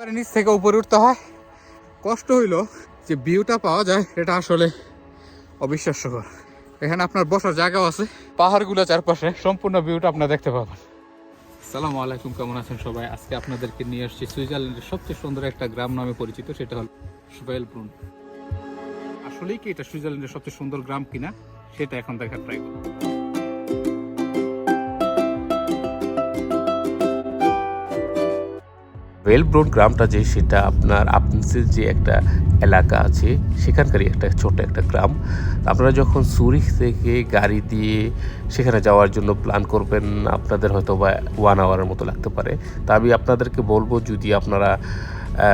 একবারে নিচ থেকে উপরে উঠতে হয়। কষ্ট হইল যে ভিউটা পাওয়া যায় এটা আসলে অবিশ্বাস্যকর। এখানে আপনার বসার জায়গাও আছে। পাহাড়গুলো চারপাশে, সম্পূর্ণ ভিউটা আপনারা দেখতে পাবেন। সালাম আলাইকুম, কেমন আছেন সবাই? আজকে আপনাদেরকে নিয়ে আসছি সুইজারল্যান্ডের সবচেয়ে সুন্দর একটা গ্রাম নামে পরিচিত, সেটা হল সুবেলব্রুন আসলেই কি এটা সুইজারল্যান্ডের সবচেয়ে সুন্দর গ্রাম কিনা, সেটা এখন দেখার ট্রাই করব। ওয়েলব্রোন গ্রামটা যে, সেটা আপনার আপনিসের যে একটা এলাকা আছে, সেখানকারই একটা ছোট একটা গ্রাম। আপনারা যখন সুরিখ থেকে গাড়ি দিয়ে সেখানে যাওয়ার জন্য প্ল্যান করবেন, আপনাদের হয়তো বা ওয়ান আওয়ারের মতো লাগতে পারে। তা আমি আপনাদেরকে বলব, যদি আপনারা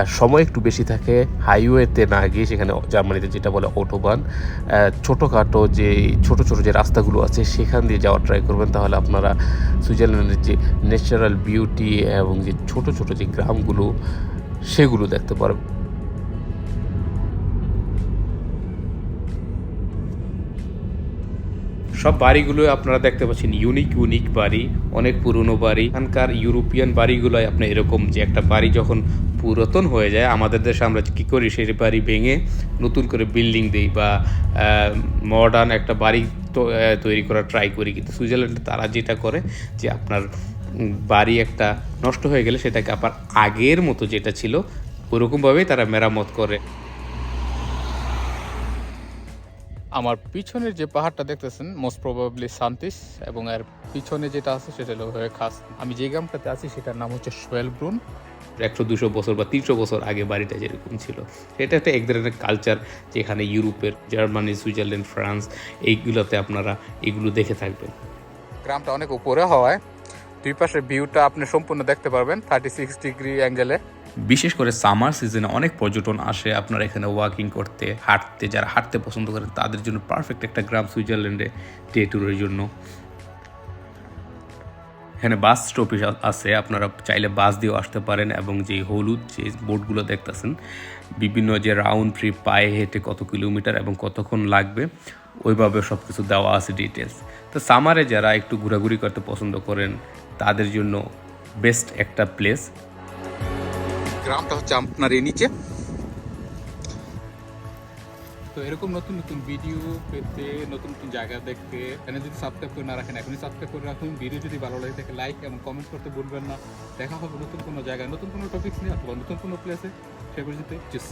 সময় একটু বেশি থাকে। হাইওয়েতে না গিয়ে সেখানে জার্মানিতে যেটা বলে অটোবান। ছোটোখাটো যে, ছোট ছোট যে রাস্তাগুলো আছে, সেখান দিয়ে যাওয়ার ট্রাই করবেন। তাহলে আপনারা সুইজারল্যান্ডের যে ন্যাচারাল বিউটি এবং যে ছোট ছোট যে গ্রামগুলো, সেগুলো দেখতে পারবেন। সব বাড়িগুলো আপনারা দেখতে পাচ্ছেন ইউনিক ইউনিক বাড়ি, অনেক পুরনো বাড়ি। এখানকার ইউরোপিয়ান বাড়িগুলোয় আপনি এরকম যে একটা বাড়ি যখন পুরাতন হয়ে যায়, আমাদের দেশে আমরা কী করি, সেই বাড়ি ভেঙে নতুন করে বিল্ডিং দিই বা মডার্ন একটা বাড়ি তৈরি করার ট্রাই করি। কিন্তু সুইজারল্যান্ডে তারা যেটা করে যে আপনার বাড়ি একটা নষ্ট হয়ে গেলে সেটাকে আবার আগের মতো যেটা ছিল, ওরকমভাবেই তারা মেরামত করে। আমার পিছনের যে পাহাড়টা দেখতেছেন মোস্ট প্রবাবলি শান্তিস এবং এর পিছনে যেটা আছে সেটা হলো হয়ে খাস। আমি যে গ্রামটাতে আছি সেটার নাম হচ্ছে সোয়েলব্রুন। একশো দুশো বছর বা তিনশো বছর আগে বাড়িটা যেরকম ছিল। এটা একটা এক ধরনের কালচার যেখানে ইউরোপের জার্মানি সুইজারল্যান্ড ফ্রান্স এইগুলোতে আপনারা এগুলো দেখে থাকবেন। গ্রামটা অনেক উপরে হওয়ায় দুই পাশের ভিউটা আপনি সম্পূর্ণ দেখতে পারবেন থার্টি সিক্স ডিগ্রি অ্যাঙ্গেলে বিশেষ করে সামার সিজনে অনেক পর্যটন আসে আপনারা এখানে ওয়াকিং করতে, হাঁটতে, যারা হাঁটতে পছন্দ করেন তাদের জন্য পারফেক্ট একটা গ্রাম সুইজারল্যান্ডে ডে ট্যুরের জন্য। এখানে বাস স্টপেজ আছে, আপনারা চাইলে বাস দিয়েও আসতে পারেন এবং যে হলুদ যে বোটগুলো দেখতেছেন, বিভিন্ন যে রাউন্ড ট্রিপ পায়ে হেঁটে কত কিলোমিটার এবং কতক্ষণ লাগবে, ওইভাবে সব কিছু দেওয়া আছে ডিটেলস তো সামারে যারা একটু ঘোরাঘুরি করতে পছন্দ করেন, তাদের জন্য বেস্ট একটা প্লেস গ্রামটা হচ্ছে আপনার এ নিচে। তো এরকম নতুন নতুন ভিডিও পেতে, নতুন নতুন জায়গা দেখতে এখানে যদি সাবস্ক্রাইব করে না রাখেন, এখনই সাবস্ক্রাইব করে রাখুন। ভিডিও যদি ভালো লাগে থাকে লাইক এবং কমেন্ট করতে ভুলবেন না। দেখা হবে নতুন কোনো জায়গায়, নতুন কোনো টপিক্স নিয়ে অথবা নতুন কোনো প্লেসে সে চিস